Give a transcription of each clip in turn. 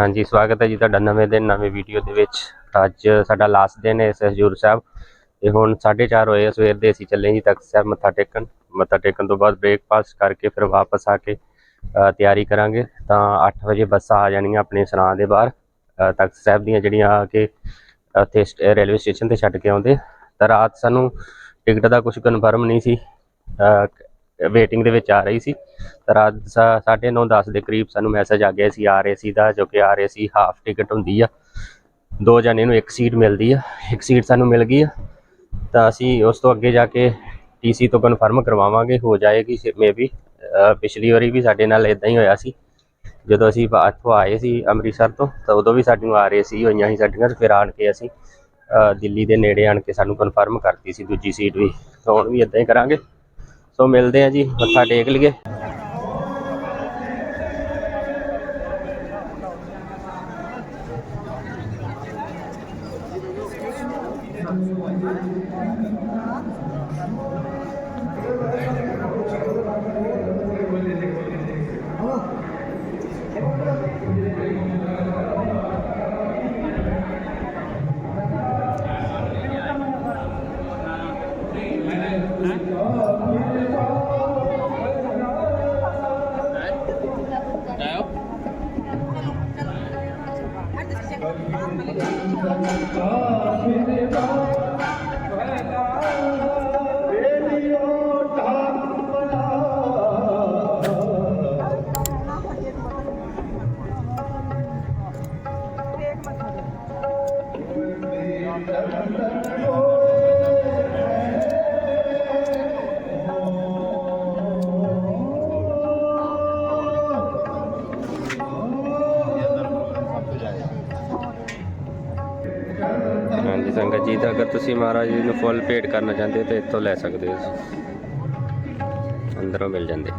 ਹਾਂਜੀ, ਸਵਾਗਤ ਹੈ ਜੀ ਤੁਹਾਡਾ ਨਵੇਂ ਦਿਨ, ਨਵੇਂ ਵੀਡੀਓ ਦੇ ਵਿੱਚ। ਅੱਜ ਸਾਡਾ ਲਾਸਟ ਦਿਨ ਹੈ ਇਸ ਸਾਹਿਬ। ਤੇ ਹੁਣ 4:30 ਹੋਏ ਆ, ਸਵੇਰ ਦੇ ਅਸੀਂ ਚੱਲੇ ਜੀ ਤਖਤ ਸਾਹਿਬ ਮੱਥਾ ਟੇਕਣ। ਮੱਥਾ ਟੇਕਣ ਤੋਂ ਬਾਅਦ ਬ੍ਰੇਕਫਾਸਟ ਕਰਕੇ ਫਿਰ ਵਾਪਸ ਆ ਕੇ ਤਿਆਰੀ ਕਰਾਂਗੇ। ਤਾਂ 8 ਵਜੇ ਬੱਸਾਂ ਆ ਜਾਣੀਆਂ ਆਪਣੇ ਸਰਾਂ ਦੇ ਬਾਹਰ। ਤਖਤ ਸਾਹਿਬ ਦੀਆਂ ਜਿਹੜੀਆਂ ਆ ਕੇ, ਉੱਥੇ ਸਟ- ਰੇਲਵੇ ਸਟੇਸ਼ਨ ਤੇ ਛੱਡ ਕੇ ਆਉਂਦੇ। ਤਾਂ ਰਾਤ ਸਾਨੂੰ ਟਿਕਟ ਦਾ ਕੁਝ ਕਨਫਰਮ ਨਹੀਂ ਸੀ। ਵੇਟਿੰਗ ਦੇ ਵਿੱਚ ਆ ਰਹੀ ਸੀ। ਤਾਂ ਰਾਤ 9:30 10 ਦੇ ਕਰੀਬ ਸਾਨੂੰ ਮੈਸੇਜ ਆ ਗਿਆ ਸੀ ਆਰਏਸੀ ਦਾ, ਜੋ ਕਿ ਆਰਏਸੀ ਹਾਫ ਟਿਕਟ ਹੁੰਦੀ ਆ। ਦੋ ਜਣੇ ਨੂੰ ਇੱਕ ਸੀਟ ਮਿਲਦੀ ਆ। ਇੱਕ ਸੀਟ ਸਾਨੂੰ ਮਿਲ ਗਈ ਆ। ਤਾਂ ਅਸੀਂ ਉਸ ਤੋਂ ਅੱਗੇ ਜਾ ਕੇ ਟੀਸੀ ਤੋਂ ਕਨਫਰਮ ਕਰਵਾਵਾਂਗੇ, ਹੋ ਜਾਏਗੀ ਮੇਬੀ ਪਿਛਲੀ ਵਾਰੀ ਵੀ ਸਾਡੇ ਨਾਲ ਇਦਾਂ ਹੀ ਹੋਇਆ ਸੀ। ਜਦੋਂ ਅਸੀਂ ਇੱਥੋਂ ਆਏ ਸੀ ਅੰਮ੍ਰਿਤਸਰ ਤੋਂ, ਤਾਂ ਉਦੋਂ ਵੀ ਸਾਡੀਆਂ ਸੀ ਹੋਈਆਂ ਸੀ ਸਾਡੀਆਂ ਫਿਰ ਆਣ ਕੇ ਅਸੀਂ ਦਿੱਲੀ ਦੇ ਨੇੜੇ ਆਣ ਕੇ ਸਾਨੂੰ ਕਨਫਰਮ ਕਰਤੀ ਸੀ ਦੂਜੀ ਸੀਟ ਵੀ। ਤਾਂ ਹੁਣ ਵੀ ਇਦਾਂ ਹੀ ਕਰਾਂਗੇ। ਸੋ ਮਿਲਦੇ ਆ ਜੀ ਮੱਥਾ ਟੇਕ ਲਈਏ। ਹਾਂਜੀ ਮਹਾਰਾਜ ਜੀ ਨੂੰ ਫੁੱਲ ਭੇਟ ਕਰਨਾ ਚਾਹੁੰਦੇ ਹੋ ਤਾਂ ਇੱਥੋਂ ਲੈ ਸਕਦੇ ਹੋ। ਅੰਦਰੋਂ ਮਿਲ ਜਾਂਦੇ।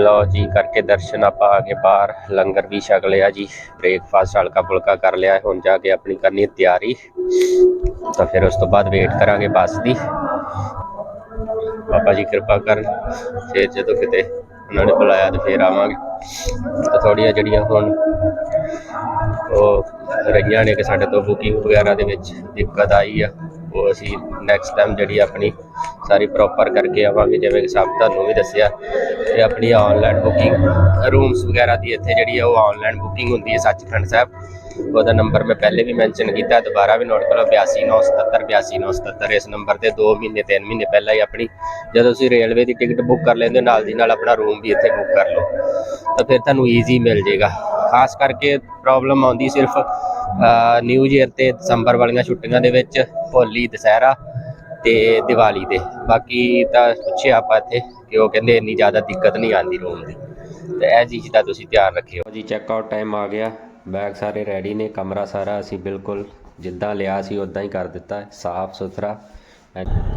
ਲਓ ਜੀ, ਕਰਕੇ ਦਰਸ਼ਨ ਆਪਾਂ ਆ ਕੇ ਬਾਹਰ। ਲੰਗਰ ਵੀ ਛਕ ਲਿਆ ਜੀ। ਬ੍ਰੇਕਫਾਸਟ ਹਲਕਾ ਫੁਲਕਾ ਕਰ ਲਿਆ। ਹੁਣ ਜਾ ਕੇ ਆਪਣੀ ਕਰਨੀ ਤਿਆਰੀ। ਤਾਂ ਫਿਰ ਉਸ ਤੋਂ ਬਾਅਦ ਵੇਟ ਕਰਾਂਗੇ ਬੱਸ ਦੀ। ਬਾਬਾ ਜੀ ਕਿਰਪਾ ਕਰਨ। ਫਿਰ ਜਦੋਂ ਕਿਤੇ ਉਹਨਾਂ ਨੇ ਬੁਲਾਇਆ ਤੇ ਫਿਰ ਆਵਾਂਗੇ। ਤਾਂ ਥੋੜੀਆਂ ਜਿਹੜੀਆਂ ਹੁਣ ਉਹ ਰਹੀਆਂ ਨੇ ਕਿ ਸਾਡੇ ਤੋਂ ਬੁਕਿੰਗ ਵਗੈਰਾ ਦੇ ਵਿੱਚ ਦਿੱਕਤ ਆਈ ਆ। ਉਹ ਅਸੀਂ ਨੈਕਸਟ ਟਾਈਮ ਜਿਹੜੀ ਆਪਣੀ ਸਾਰੀ ਪ੍ਰੋਪਰ ਕਰਕੇ ਆਵਾਂਗੇ, ਜਿਵੇਂ ਕਿ ਸਭ ਤੁਹਾਨੂੰ ਵੀ ਦੱਸਿਆ ਤੇ ਆਪਣੀ ਆਨਲਾਈਨ ਬੁਕਿੰਗ ਰੂਮਸ ਵਗੈਰਾ ਦੀ ਇੱਥੇ ਜਿਹੜੀ ਆ ਉਹ ਆਨਲਾਈਨ ਬੁਕਿੰਗ ਹੁੰਦੀ ਹੈ ਸੱਚਖੰਡ ਸਾਹਿਬ। ਉਹਦਾ ਨੰਬਰ ਮੈਂ ਪਹਿਲੇ ਵੀ ਮੈਂਸ਼ਨ ਕੀਤਾ, ਦੁਬਾਰਾ ਵੀ ਨੋਟ ਕਰੋ 8297 8297 ਇਸ ਨੰਬਰ ਤੇ 2 ਮਹੀਨੇ 3 ਮਹੀਨੇ ਪਹਿਲਾਂ ਹੀ ਆਪਣੀ, ਜਦੋਂ ਤੁਸੀਂ ਰੇਲਵੇ ਦੀ ਟਿਕਟ ਬੁੱਕ ਕਰ ਲੈਂਦੇ ਹੋ, ਨਾਲ ਦੀ ਨਾਲ ਆਪਣਾ ਰੂਮ ਵੀ ਇੱਥੇ ਬੁੱਕ ਕਰ ਲਓ। ਤਾਂ ਫਿਰ ਤੁਹਾਨੂੰ ਈਜ਼ੀ ਮਿਲ ਜਾਏਗਾ। ਖਾਸ ਕਰਕੇ ਪ੍ਰੋਬਲਮ ਆਉਂਦੀ ਸਿਰਫ ਨਿਊ ਈਅਰ ਤੇ ਦਸੰਬਰ ਵਾਲੀਆਂ ਛੁੱਟੀਆਂ ਦੇ ਵਿੱਚ, ਹੋਲੀ, ਦੁਸਹਿਰਾ ਤੇ ਦੀਵਾਲੀ ਦੇ ਬਾਕੀ ਤਾਂ ਪੁੱਛਿਆ ਆਪਾਂ ਇੱਥੇ ਕਿ ਉਹ ਕਹਿੰਦੇ ਇੰਨੀ ਜ਼ਿਆਦਾ ਦਿੱਕਤ ਨਹੀਂ ਆਉਂਦੀ ਰੂਮ ਦੀ। ਤੇ ਇਹ ਚੀਜ਼ ਦਾ ਤੁਸੀਂ ਧਿਆਨ ਰੱਖਿਓ। ਜੀ ਚੈੱਕ ਆਊਟ ਟਾਈਮ ਆ ਗਿਆ। ਬੈਗ ਸਾਰੇ ਰੈਡੀ ਨੇ ਕਮਰਾ ਸਾਰਾ ਅਸੀਂ ਬਿਲਕੁਲ ਜਿੱਦਾਂ ਲਿਆ ਸੀ ਉਦਾਂ ਹੀ ਕਰ ਦਿੱਤਾ। ਸਾਫ਼ ਸੁਥਰਾ।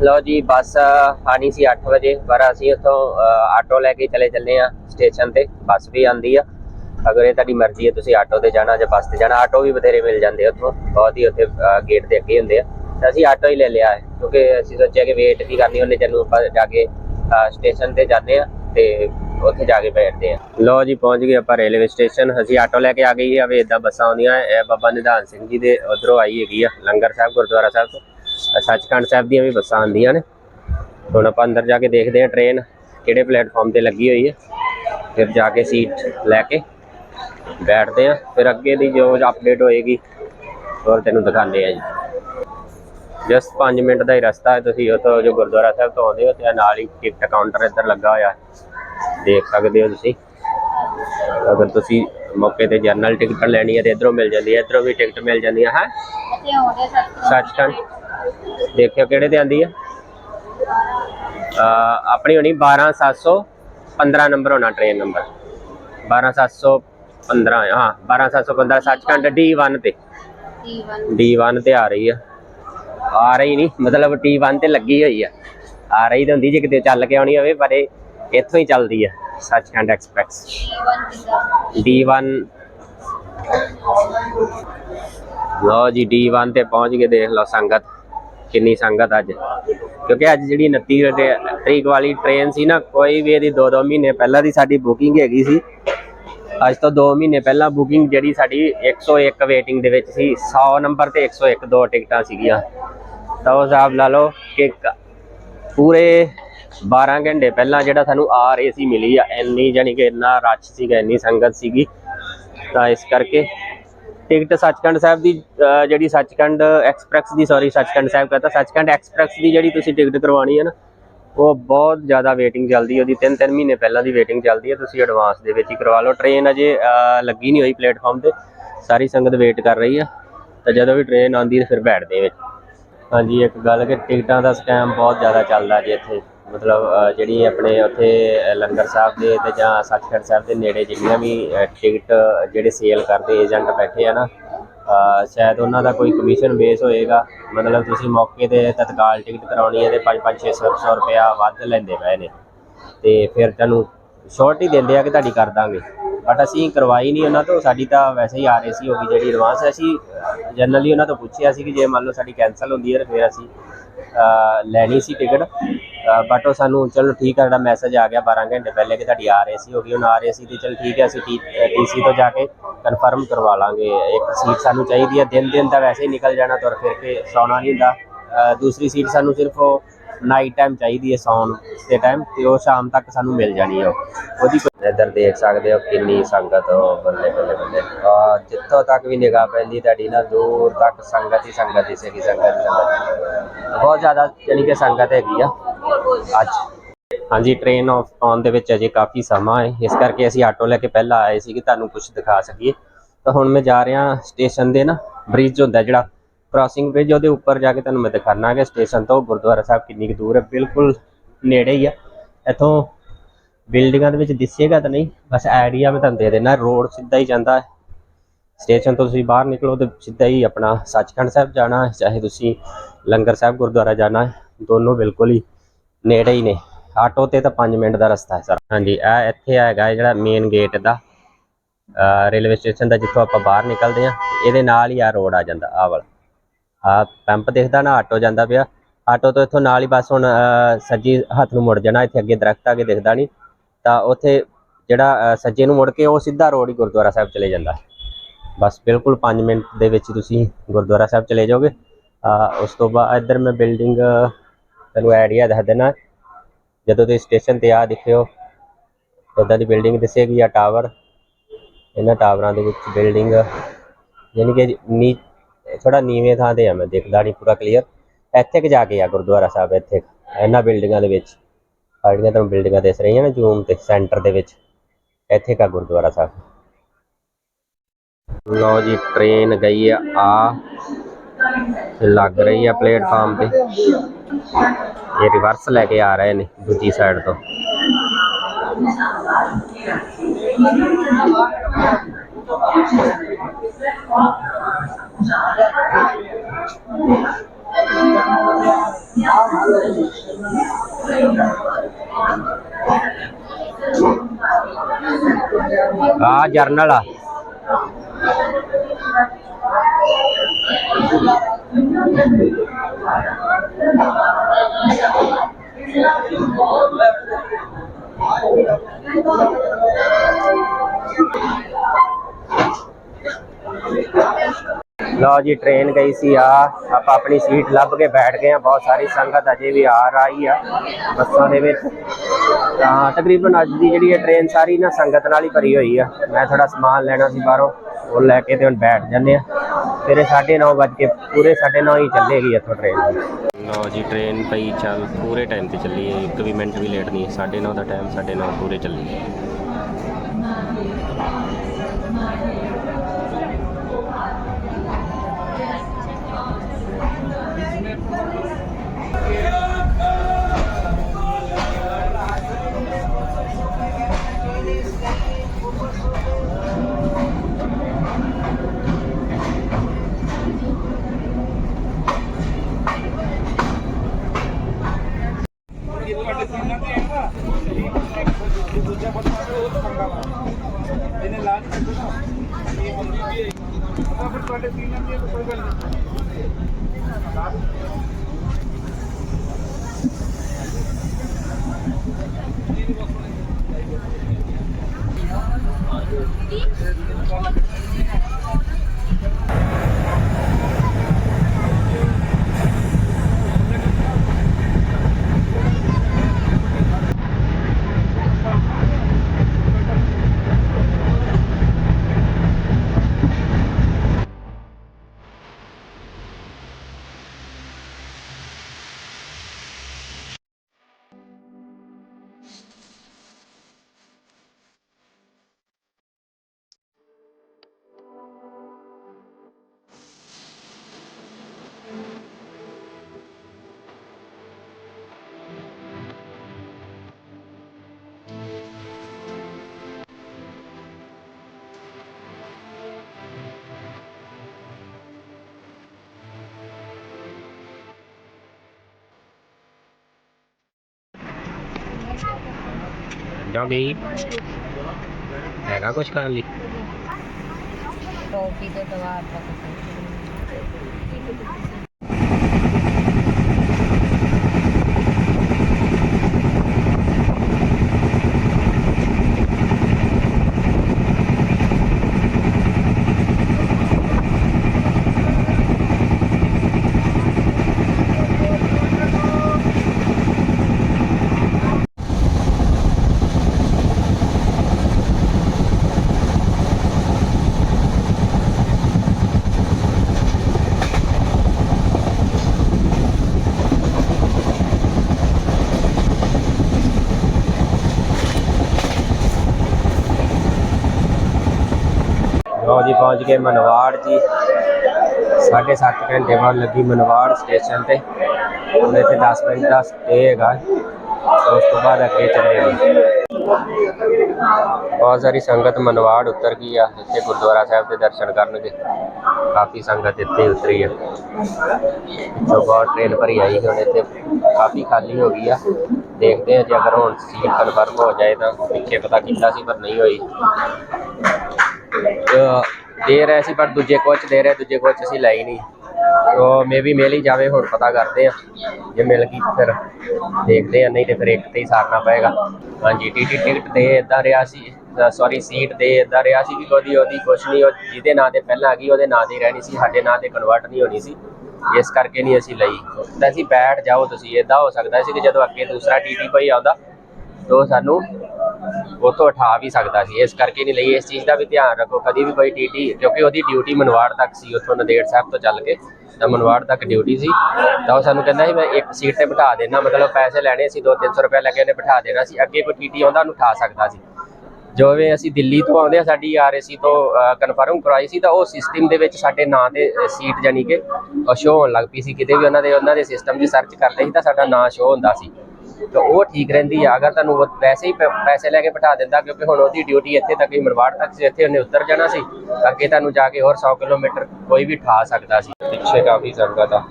ਲਓ ਜੀ ਬੱਸ ਆਣੀ ਸੀ 8 ਵਜੇ। ਪਰ ਅਸੀਂ ਉੱਥੋਂ ਆਟੋ ਲੈ ਕੇ ਚਲੇ ਚੱਲੇ ਆ ਸਟੇਸ਼ਨ ਤੇ। ਬੱਸ ਵੀ ਆਂਦੀ ਆ। ਅਗਰ ਇਹ ਤੁਹਾਡੀ ਮਰਜ਼ੀ ਹੈ ਤੁਸੀਂ ਆਟੋ ਤੇ ਜਾਣਾ ਜਾਂ ਬੱਸ ਤੇ ਜਾਣਾ। ਆਟੋ ਵੀ ਬਥੇਰੇ ਮਿਲ ਜਾਂਦੇ ਉੱਥੋਂ। ਬਹੁਤ ਹੀ ਉੱਥੇ ਗੇਟ ਦੇ ਅੱਗੇ ਹੁੰਦੇ ਆ। ਤਾਂ ਅਸੀਂ ਆਟੋ ਹੀ ਲੈ ਲਿਆ ਹੈ। ਕਿਉਂਕਿ ਅਸੀਂ ਸੋਚਿਆ ਕਿ ਵੇਟ ਵੀ ਕਰਨੀ ਉਹਨੇ ਜਦੋਂ ਆਪਾਂ ਜਾ ਕੇ ਸਟੇਸ਼ਨ ਤੇ ਜਾਂਦੇ ਆ ਤੇ ਉੱਥੇ ਜਾ ਕੇ ਬੈਠਦੇ ਆ ਲਓ ਜੀ, ਪਹੁੰਚ ਗਏ ਆਪਾਂ ਰੇਲਵੇ ਸਟੇਸ਼ਨ ਅਸੀਂ ਆਟੋ ਲੈ ਕੇ ਆ ਗਈ ਆ ਵੇ ਇਦਾਂ ਬੱਸਾਂ ਆਉਂਦੀਆਂ। ਇਹ ਬਾਬਾ ਨਿਧਾਨ ਸਿੰਘ ਜੀ ਦੇ ਉਧਰੋਂ ਆਈ ਹੈਗੀ ਆ, ਲੰਗਰ ਸਾਹਿਬ, ਗੁਰਦੁਆਰਾ ਸਾਹਿਬ ਤੋਂ। ਸੱਚਖੰਡ ਸਾਹਿਬ ਦੀਆਂ ਵੀ ਬੱਸਾਂ ਆਉਂਦੀਆਂ ਨੇ। ਹੁਣ ਆਪਾਂ ਅੰਦਰ ਜਾ ਕੇ ਦੇਖਦੇ ਹਾਂ ਟ੍ਰੇਨ ਕਿਹੜੇ ਪਲੇਟਫਾਰਮ ਤੇ ਲੱਗੀ ਹੋਈ ਹੈ। ਫਿਰ ਜਾ ਕੇ ਸੀਟ ਲੈ ਕੇ ਬੈਠਦੇ ਆ ਫਿਰ ਅੱਗੇ ਦੀ ਜੋ ਅਪਡੇਟ ਹੋਏਗੀ, ਹੋਰ ਤੈਨੂੰ ਦਿਖਾਉਂਦੇ ਆ ਜੀ। ਜਸਟ 5 ਮਿੰਟ ਦਾ ਹੀ ਰਸਤਾ ਹੈ ਤੁਸੀਂ ਉੱਥੋਂ ਜੋ ਗੁਰਦੁਆਰਾ ਸਾਹਿਬ ਤੋਂ ਆਉਂਦੇ ਹੋ ਤੇ ਨਾਲ ਹੀ ਟਿਕਟ ਕਾਊਂਟਰ ਇੱਧਰ ਲੱਗਾ ਹੋਇਆ। ਹੈ। ਦੇਖ ਸਕਦੇ ਹੋ ਤੁਸੀਂ। ਅਗਰ ਤੁਸੀਂ ਮੌਕੇ ਤੇ ਜਨਰਲ ਟਿਕਟ ਲੈਣੀ ਹੈ ਤੇ ਇਧਰੋਂ ਮਿਲ ਜਾਂਦੀ ਹੈ ਇਧਰੋਂ ਵੀ ਟਿਕਟ ਮਿਲ ਜਾਂਦੀ ਹੈ ਹੈ? ਸੱਚਖੰਡ। ਦੇਖਿਓ ਕਿਹੜੇ ਤੇ ਆਂਦੀ ਹੈ। ਆਪਣੀ ਹੋਣੀ 12715 ਨੰਬਰ ਹੋਣਾ ਟ੍ਰੇਨ ਨੰਬਰ 12715 ਹਾਂ 12715 ਸੱਚਖੰਡ D1 ਤੇ। ਈਵਨ D1 ਤੇ ਆ ਰਹੀ ਆ ਆ ਰਹੀ ਨਹੀਂ, ਮਤਲਬ T1 ਤੇ ਲੱਗੀ ਹੋਈ ਆ। ਆ ਰਹੀ ਤਾਂ ਹੁੰਦੀ ਜੇ ਕਿਤੇ ਚੱਲ ਕੇ ਆਉਣੀ ਹੋਵੇ, ਪਰ ਇਹ ਇੱਥੋਂ ਹੀ ਚੱਲਦੀ ਆ, ਸੱਚਖੰਡ ਐਕਸਪ੍ਰੈਸ D1 ਲਓ ਜੀ D1 ਤੇ ਪਹੁੰਚ ਗਏ, ਦੇਖ ਲਓ ਸੰਗਤ, ਕਿੰਨੀ ਸੰਗਤ ਅੱਜ। ਕਿਉਂਕਿ ਅੱਜ ਜਿਹੜੀ 29 ਤਰੀਕ ਵਾਲੀ ਟ੍ਰੇਨ ਸੀ ਨਾ, ਕੋਈ ਵੀ ਇਹਦੀ 2-2 ਮਹੀਨੇ ਪਹਿਲਾਂ ਦੀ ਸਾਡੀ ਬੁਕਿੰਗ ਹੈਗੀ ਸੀ। ਅੱਜ ਤੋਂ 2 ਮਹੀਨੇ ਪਹਿਲਾਂ ਬੁਕਿੰਗ ਜਿਹੜੀ ਸਾਡੀ 101 ਵੇਟਿੰਗ ਦੇ ਵਿੱਚ ਸੀ 100 ਨੰਬਰ ਤੇ 101 ਦੋ ਟਿਕਟਾਂ ਸੀਗੀਆਂ। ਤਾਂ ਉਹ ਹਿਸਾਬ ਲਾ ਲਓ ਕਿ ਕ- ਪੂਰੇ 12 ਘੰਟੇ ਪਹਿਲਾਂ ਜਿਹੜਾ ਸਾਨੂੰ ਆਰ ਏਸੀ ਮਿਲੀ ਆ, ਇੰਨੀ ਜਾਨੀ ਕਿ ਇੰਨਾ ਰਸ਼ ਸੀਗਾ, ਇੰਨੀ ਸੰਗਤ ਸੀਗੀ, ਤਾਂ ਇਸ ਕਰਕੇ ਟਿਕਟ ਸੱਚਖੰਡ ਸਾਹਿਬ ਦੀ ਜਿਹੜੀ ਸੱਚਖੰਡ ਐਕਸਪ੍ਰੈਸ ਦੀ ਸੌਰੀ ਸੱਚਖੰਡ ਸਾਹਿਬ ਕਹਤਾ, ਸੱਚਖੰਡ ਐਕਸਪ੍ਰੈਸ ਦੀ ਜਿਹੜੀ ਤੁਸੀਂ ਟਿਕਟ ਕਰਵਾਉਣੀ ਹੈ ਨਾ, ਉਹ ਬਹੁਤ ਜ਼ਿਆਦਾ ਵੇਟਿੰਗ ਚੱਲਦੀ ਉਹਦੀ 3-3 ਮਹੀਨੇ ਪਹਿਲਾਂ ਦੀ ਵੇਟਿੰਗ ਚੱਲਦੀ ਹੈ ਤੁਸੀਂ ਐਡਵਾਂਸ ਦੇ ਵਿੱਚ ਹੀ ਕਰਵਾ ਲਓ। ਟ੍ਰੇਨ ਅਜੇ ਲੱਗੀ ਨਹੀਂ ਹੋਈ ਪਲੇਟਫਾਰਮ ਤੇ, ਸਾਰੀ ਸੰਗਤ ਵੇਟ ਕਰ ਰਹੀ ਆ, ਤਾਂ ਜਦੋਂ ਵੀ ਟ੍ਰੇਨ ਆਉਂਦੀ ਹੈ ਫਿਰ ਬੈਠਦੇ ਵਿੱਚ। ਹਾਂਜੀ, ਇੱਕ ਗੱਲ ਕਿ ਟਿਕਟਾਂ ਦਾ ਸਕੈਮ ਬਹੁਤ ਜ਼ਿਆਦਾ ਚੱਲਦਾ ਜੀ ਇੱਥੇ। ਮਤਲਬ ਜਿਹੜੀ ਆਪਣੇ ਉੱਥੇ ਲੰਗਰ ਸਾਹਿਬ ਦੇ ਤੇ ਜਾਂ ਸੱਚਖੰਡ ਸਾਹਿਬ ਦੇ ਨੇੜੇ ਜਿਹੜੀਆਂ ਵੀ ਟਿਕਟ ਜਿਹੜੇ ਸੇਲ ਕਰਦੇ ਏਜੰਟ ਬੈਠੇ ਆ ਨਾ ਸ਼ਾਇਦ ਉਹਨਾਂ ਦਾ ਕੋਈ ਕਮਿਸ਼ਨ ਬੇਸ ਹੋਏਗਾ। ਮਤਲਬ, ਤੁਸੀਂ ਮੌਕੇ ਤੇ ਤਤਕਾਲ ਟਿਕਟ ਕਰਾਉਣੀ ਹੈ ਤੇ 5-5 600 ਰੁਪਇਆ ਵੱਧ ਲੈਂਦੇ ਪਏ ਨੇ। ਤੇ ਫਿਰ ਤੁਹਾਨੂੰ ਸ਼ੋਰਟ ਹੀ ਦਿੰਦੇ ਆ ਕਿ ਤੁਹਾਡੀ ਕਰ ਦਾਂਗੇ। ਬਟ ਅਸੀਂ ਕਰਵਾਈ ਨਹੀਂ ਉਹਨਾਂ ਤੋਂ। ਸਾਡੀ ਤਾਂ ਵੈਸੇ ਹੀ ਆ ਰਹੀ ਸੀ ਹੋ ਗਈ ਜਿਹੜੀ ਐਡਵਾਂਸ ਅਸੀਂ ਜਨਰਲੀ ਉਹਨਾਂ ਤੋਂ ਪੁੱਛਿਆ ਸੀ ਕਿ ਜੇ ਮੰਨ ਲਓ ਸਾਡੀ ਕੈਨਸਲ ਹੁੰਦੀ ਹੈ ਤਾਂ ਫਿਰ ਅਸੀਂ ਲੈਣੀ ਸੀ ਟਿਕਟ ਬਟ ਉਹ ਸਾਨੂੰ ਚਲੋ ਠੀਕ ਹੈ ਜਿਹੜਾ ਮੈਸੇਜ ਆ ਗਿਆ 12 ਘੰਟੇ ਪਹਿਲੇ ਕਿ ਤੁਹਾਡੀ ਆ ਰਹੀ ਸੀ ਹੋ ਗਈ। ਹੁਣ ਆ ਰਹੀ ਸੀ ਤੇ ਚਲ ਠੀਕ ਹੈ, ਅਸੀਂ ਟੀਸੀ ਤੋਂ ਜਾ ਕੇ ਕਨਫਰਮ ਕਰਵਾ ਲਾਂਗੇ। ਇੱਕ ਸੀਟ ਸਾਨੂੰ ਚਾਹੀਦੀ ਹੈ। ਦਿਨ ਦਿਨ ਤਾਂ ਵੈਸੇ ਹੀ ਨਿਕਲ ਜਾਣਾ, ਤੁਰ ਫਿਰ ਕੇ ਸੌਣਾ ਨਹੀਂ ਹੁੰਦਾ। ਦੂਸਰੀ ਸੀਟ ਸਾਨੂੰ ਸਿਰਫ ਨਾਈਟ ਟਾਈਮ ਚਾਹੀਦੀ ਹੈ ਸੌਣ ਦੇ ਟਾਈਮ ਤੇ ਉਹ ਸ਼ਾਮ ਤੱਕ ਸਾਨੂੰ ਮਿਲ ਜਾਣੀ ਹੈ ਉਹ। ਉਹਦੀ ਇੱਧਰ ਦੇਖ ਸਕਦੇ ਹੋ ਕਿੰਨੀ ਸੰਗਤ ਬੱਲੇ ਬੱਲੇ ਬੱਲੇ। ਆ ਜਿੱਥੋਂ ਤੱਕ ਵੀ ਨਿਗਾਹ ਪੈਂਦੀ ਤੁਹਾਡੀ ਨਾ ਦੂਰ ਤੱਕ ਸੰਗਤ ਹੀ ਸੰਗਤ ਦਿਸੇਗੀ ਸੰਗਤ ਹੀ ਸੰਗਤ। ਬਹੁਤ ਜ਼ਿਆਦਾ ਯਾਨੀ ਕਿ ਸੰਗਤ ਹੈਗੀ ਆ। ਅੱਜ। ਹਾਂਜੀ ਟ੍ਰੇਨ ਆਉਣ ਦੇ ਵਿੱਚ ਅਜੇ ਕਾਫੀ ਸਮਾਂ ਹੈ। ਇਸ ਕਰਕੇ ਅਸੀਂ ਆਟੋ ਲੈ ਕੇ ਪਹਿਲਾਂ ਆਏ ਸੀ ਕਿ ਤੁਹਾਨੂੰ ਕੁਝ ਦਿਖਾ ਸਕੀਏ। ਤਾਂ ਹੁਣ ਮੈਂ ਜਾ ਰਿਹਾ ਸਟੇਸ਼ਨ ਦੇ ਨਾ ਬ੍ਰਿਜ ਹੁੰਦਾ ਜਿਹੜਾ ਕ੍ਰਾਸਿੰਗ ਬ੍ਰਿਜ ਉਹਦੇ ਉੱਪਰ ਜਾ ਕੇ ਤੁਹਾਨੂੰ ਮੈਂ ਦਿਖਾਣਾ ਕਿ ਸਟੇਸ਼ਨ ਤੋਂ ਗੁਰਦੁਆਰਾ ਸਾਹਿਬ ਕਿੰਨੀ ਕੁ ਦੂਰ ਹੈ। ਬਿਲਕੁਲ ਨੇੜੇ ਹੀ ਆ। ਇੱਥੋਂ ਬਿਲਡਿੰਗਾਂ ਦੇ ਵਿੱਚ ਦਿਸੇਗਾ ਤਾਂ ਨਹੀਂ, ਬਸ ਆਈਡੀਆ ਮੈਂ ਤੁਹਾਨੂੰ ਦੇ ਦੇਣਾ ਰੋਡ ਸਿੱਧਾ ਹੀ ਜਾਂਦਾ ਹੈ। ਸਟੇਸ਼ਨ ਤੋਂ ਤੁਸੀਂ ਬਾਹਰ ਨਿਕਲੋ ਤੇ ਸਿੱਧਾ ਹੀ ਆਪਣਾ ਸੱਚਖੰਡ ਸਾਹਿਬ ਜਾਣਾ, ਚਾਹੇ ਤੁਸੀਂ ਲੰਗਰ ਸਾਹਿਬ ਗੁਰਦੁਆਰਾ ਜਾਣਾ, ਦੋਨੋਂ ਬਿਲਕੁਲ ਹੀ ਨੇੜੇ ਹੀ ਨੇ। ਆਟੋ ਤੇ ਤਾਂ 5 ਮਿੰਟ ਦਾ ਰਸਤਾ ਹੈ ਸਰ। ਹਾਂਜੀ ਇਹ ਇੱਥੇ ਹੈਗਾ ਜਿਹੜਾ ਮੇਨ ਗੇਟ ਦਾ ਰੇਲਵੇ ਸਟੇਸ਼ਨ ਦਾ, ਜਿੱਥੋਂ ਆਪਾਂ ਬਾਹਰ ਨਿਕਲਦੇ ਆ ਇਹਦੇ ਨਾਲ ਹੀ ਆ ਰੋਡ ਆ ਜਾਂਦਾ, ਆਹ ਵਾਲਾ। ਆ ਪੰਪ ਦਿਖਦਾ ਨਾ ਆਟੋ ਜਾਂਦਾ ਪਿਆ। ਆਟੋ ਤੋਂ ਇੱਥੋਂ ਨਾਲ ਹੀ ਬਸ ਹੁਣ ਅਹ, ਸੱਜੀ ਹੱਥ ਨੂੰ ਮੁੜ ਜਾਣਾ ਇੱਥੇ ਅੱਗੇ ਦਰਖਤ ਕੇ ਦਿਖਦਾ ਨਹੀਂ। ਤਾਂ ਉੱਥੇ ਜਿਹੜਾ ਸੱਜੇ ਨੂੰ ਮੁੜ ਕੇ ਉਹ ਸਿੱਧਾ ਰੋਡ ਹੀ ਗੁਰਦੁਆਰਾ ਸਾਹਿਬ ਚਲੇ ਜਾਂਦਾ। ਬਸ ਬਿਲਕੁਲ 5 ਮਿੰਟ ਦੇ ਵਿੱਚ ਤੁਸੀਂ ਗੁਰਦੁਆਰਾ ਸਾਹਿਬ ਚਲੇ ਜਾਓਗੇ। ਉਸ ਤੋਂ ਬਾਅਦ ਇੱਧਰ ਮੈਂ ਬਿਲਡਿੰਗ ਤੁਹਾਨੂੰ ਆਈਡੀਆ ਦੱਸ ਦੇਣਾ ਜਦੋਂ ਤੁਸੀਂ ਸਟੇਸ਼ਨ ਤੇ ਆ ਦਿਖਿਓ ਉੱਦਾਂ ਦੀ ਬਿਲਡਿੰਗ ਦਿਸੇਗੀ ਆ ਟਾਵਰ ਇਹਨਾਂ ਟਾਵਰਾਂ ਦੇ ਵਿੱਚ ਬਿਲਡਿੰਗ ਯਾਨੀ ਕਿ ਨੀ ਥੋੜਾ ਨੀਵੇਂ ਥਾਂ ਤੇ ਆ, ਮੈਂ ਦੇਖਦਾ ਨਹੀਂ ਪੂਰਾ ਕਲੀਅਰ ਇੱਥੇ ਕਿ ਜਾ ਕੇ ਆ ਗੁਰਦੁਆਰਾ ਸਾਹਿਬ ਇੱਥੇ। ਇਹਨਾਂ ਬਿਲਡਿੰਗਾਂ ਦੇ ਵਿੱਚ, ਆਹ ਤੁਹਾਨੂੰ ਬਿਲਡਿੰਗਾਂ ਦਿਸ ਰਹੀਆਂ ਨਾ, ਜ਼ੂਮ ਤੇ ਸੈਂਟਰ ਦੇ ਵਿੱਚ, ਇੱਥੇ ਕਾ ਗੁਰਦੁਆਰਾ ਸਾਹਿਬ। ਲਓ ਜੀ ਟ੍ਰੇਨ ਗਈ ਆ ਆ ਲੱਗ ਰਹੀ ਆ ਪਲੇਟਫਾਰਮ ਤੇ। ਇਹ ਰਿਵਰਸ ਲੈ ਕੇ ਆ ਰਹੇ ਨੇ, ਦੂਜੀ ਸਾਈਡ ਤੋਂ। ਆ ਜਰਨਲ ਆ ਲਓ ਜੀ ਟ੍ਰੇਨ ਗਈ ਸੀ ਆ। ਆਪਾਂ ਆਪਣੀ ਸੀਟ ਲੱਭ ਕੇ ਬੈਠ ਗਏ ਆ। ਬਹੁਤ ਸਾਰੀ ਸੰਗਤ ਅਜੇ ਵੀ ਆ ਰਹੀ ਆ ਬੱਸਾਂ ਦੇ ਵਿੱਚ। ਤਾਂ ਤਕਰੀਬਨ ਅੱਜ ਦੀ ਜਿਹੜੀ ਇਹ ਟ੍ਰੇਨ ਸਾਰੀ ਨਾ ਸੰਗਤ ਨਾਲ ਹੀ ਭਰੀ ਹੋਈ ਆ। ਮੈਂ ਥੋੜਾ ਸਮਾਨ ਲੈਣਾ ਸੀ ਬਾਹਰੋਂ, ਉਹ ਲੈ ਕੇ ਤੇ ਹੁਣ ਬੈਠ ਜੰਨੇ ਆ। ਫਿਰ ਇਹ 9:30 ਵੱਜ ਕੇ, ਪੂਰੇ 9:30 ਹੀ ਚੱਲੇਗੀ ਇੱਥੋਂ ਟ੍ਰੇਨ ਲਓ ਜੀ ਟ੍ਰੇਨ ਪਈ ਚੱਲ, ਪੂਰੇ ਟਾਈਮ ਤੇ ਚੱਲੀ ਹੈ ਇੱਕ ਵੀ ਮਿੰਟ ਵੀ ਲੇਟ ਨਹੀਂ 9:30 ਦਾ ਟਾਈਮ 9:30 ਪੂਰੇ ਚੱਲੀ ਹੈ ਡੌਗੀ ਹੈਗਾ ਕੁਝ ਕਰਨ ਲਈ? ਟੋਪੀ ਤੋਂ ਦਵਾ ਤੱਕ ਫੌਜੀ ਪਹੁੰਚ ਗਏ ਮਨਵਾੜ ਜੀ। 7.5 ਘੰਟੇ ਬਾਅਦ ਲੱਗੀ ਮਨਵਾੜ ਸਟੇਸ਼ਨ ਤੇ। ਉਹਦੇ ਤੇ 10 ਮਿੰਟ ਦਾ ਸਟੇ ਹੈਗਾ। ਉਸ ਤੋਂ ਬਾਅਦ ਅੱਗੇ ਚੱਲੇਗੀ ਬਹੁਤ ਸਾਰੀ ਸੰਗਤ ਮਨਵਾੜ ਉਤਰ ਗਈ ਆ। ਇੱਥੇ ਗੁਰਦੁਆਰਾ ਸਾਹਿਬ ਦੇ ਦਰਸ਼ਨ ਕਰਨਗੇ। ਕਾਫੀ ਸੰਗਤ ਇੱਥੇ ਉਤਰੀ ਆ। ਜੋ ਬਹੁਤ ਟ੍ਰੇਨ ਭਰੀ ਆਈ ਹੁਣ ਇੱਥੇ ਕਾਫੀ ਖਾਲੀ ਹੋ ਗਈ ਆ। ਦੇਖਦੇ ਆ ਜੇ, ਅਗਰ ਹੁਣ ਸੀਟ ਕਨਫਰਮ ਹੋ ਜਾਏ ਤਾਂ ਪਿੱਛੇ ਪਤਾ ਕੀਤਾ ਸੀ, ਪਰ ਨਹੀਂ ਹੋਈ। ਦੇ ਰਹੇ ਸੀ, ਪਰ ਦੂਜੇ ਕੋਚ ਦੇ ਰਹੇ, ਦੂਜੇ ਕੋਚ ਅਸੀਂ ਲਈ ਨਹੀਂ। ਉਹ ਮੇ ਮਿਲ ਹੀ ਜਾਵੇ, ਹੁਣ ਪਤਾ ਕਰਦੇ ਆ ਜੇ ਮਿਲ ਗਈ ਤਾਂ ਫਿਰ ਦੇਖਦੇ ਆ ਨਹੀਂ ਤੇ ਫਿਰ ਇੱਕ ਤੇ ਹੀ ਸਾਰਨਾ ਪਏਗਾ। ਹਾਂਜੀ ਟੀਟੀ ਟਿਕਟ ਦੇ ਇਦਾਂ ਰਿਹਾ ਸੀ ਸੌਰੀ ਸੀਟ ਦੇ ਇਦਾਂ ਰਿਹਾ ਸੀ ਕਿ ਉਹਦੀ ਉਹਦੀ ਕੁਛ ਨਹੀਂ, ਉਹ ਜਿਹਦੇ ਨਾਂ ਤੇ ਪਹਿਲਾਂ ਆ ਗਈ, ਉਹਦੇ ਨਾਂ ਤੇ ਰਹਿਣੀ ਸੀ, ਸਾਡੇ ਨਾਂ ਤੇ ਕਨਵਰਟ ਨਹੀਂ ਹੋਣੀ ਸੀ। ਇਸ ਕਰਕੇ ਨਹੀਂ ਅਸੀਂ ਲਈ। ਤਾਂ ਅਸੀਂ ਬੈਠ ਜਾਓ ਤੁਸੀਂ ਇਦਾਂ ਹੋ ਸਕਦਾ ਸੀ ਕਿ ਜਦੋਂ ਅੱਗੇ ਦੂਸਰਾ ਟੀਟੀ ਕੋਈ ਆਉਂਦਾ, ਤੋ ਸਾਨੂੰ ਉਥੋਂ ਉਠਾ ਵੀ ਸਕਦਾ ਸੀ। ਇਸ ਕਰਕੇ ਨਹੀਂ ਲਈ। ਇਸ ਚੀਜ਼ ਦਾ ਵੀ ਧਿਆਨ ਰੱਖੋ। ਕਦੀ ਵੀ ਕੋਈ ਟੀਟੀ ਕਿਉਂਕਿ ਉਹਦੀ ਡਿਊਟੀ ਮਨਵਾੜ ਤੱਕ ਸੀ। ਉੱਥੋਂ ਨੰਦੇੜ ਸਾਹਿਬ ਤੋਂ ਚੱਲ ਕੇ ਤਾਂ ਮਨਵਾੜ ਤੱਕ ਡਿਊਟੀ ਸੀ। ਤਾਂ ਉਹ ਸਾਨੂੰ ਕਹਿੰਦਾ ਸੀ, ਮੈਂ ਇੱਕ ਸੀਟ ਤੇ ਬਿਠਾ ਦੇਣਾ ਮਤਲਬ ਪੈਸੇ ਲੈਣੇ ਸੀ 2-300 ਰੁਪਏ ਲੈ ਕੇ ਉਹਨੇ ਬਿਠਾ ਦੇਣਾ ਸੀ। ਅੱਗੇ ਕੋਈ ਟੀਟੀ ਆਉਂਦਾ, ਉਹਨੂੰ ਉਠਾ ਸਕਦਾ ਸੀ। ਜਿਵੇਂ ਅਸੀਂ ਦਿੱਲੀ ਤੋਂ ਆਉਂਦੇ ਆ ਸਾਡੀ ਆਰਏਸੀ ਤੋਂ ਕਨਫਰਮ ਕਰਵਾਈ ਸੀ, ਤਾਂ ਉਹ ਸਿਸਟਮ ਦੇ ਵਿੱਚ ਸਾਡੇ ਨਾਂ ਤੇ ਸੀਟ ਜਾਨੀ ਕਿ ਸ਼ੋ ਹੋਣ ਲੱਗ ਪਈ ਸੀ। ਕਿਤੇ ਵੀ ਉਹਨਾਂ ਦੇ ਉਹਨਾਂ ਦੇ ਸਿਸਟਮ 'ਚ ਸਰਚ ਕਰਦੇ ਸੀ, ਤਾਂ ਸਾਡਾ ਨਾਂ ਸ਼ੋ ਹੁੰਦਾ ਸੀ। ਤਾਂ ਉਹ ਠੀਕ ਰਹਿੰਦੀ ਆ। ਅਗਰ ਤੁਹਾਨੂੰ ਵੈਸੇ ਹੀ ਪੈਸੇ ਲੈ ਕੇ ਬਿਠਾ ਦਿੰਦਾ, ਕਿਉਂਕਿ ਹੁਣ ਉਹਦੀ ਡਿਊਟੀ ਇੱਥੇ ਤੱਕ ਹੀ, ਮਰਵਾੜ ਤੱਕ ਸੀ, ਇੱਥੇ ਉਹਨੇ ਉਤਰ ਜਾਣਾ ਸੀ। ਅੱਗੇ ਤੁਹਾਨੂੰ ਜਾ ਕੇ ਹੋਰ 100 ਕਿਲੋਮੀਟਰ ਕੋਈ ਵੀ ਠਾ ਸਕਦਾ ਸੀ। ਪਿੱਛੇ ਕਾਫੀ ਸੰਗਤ ਆ।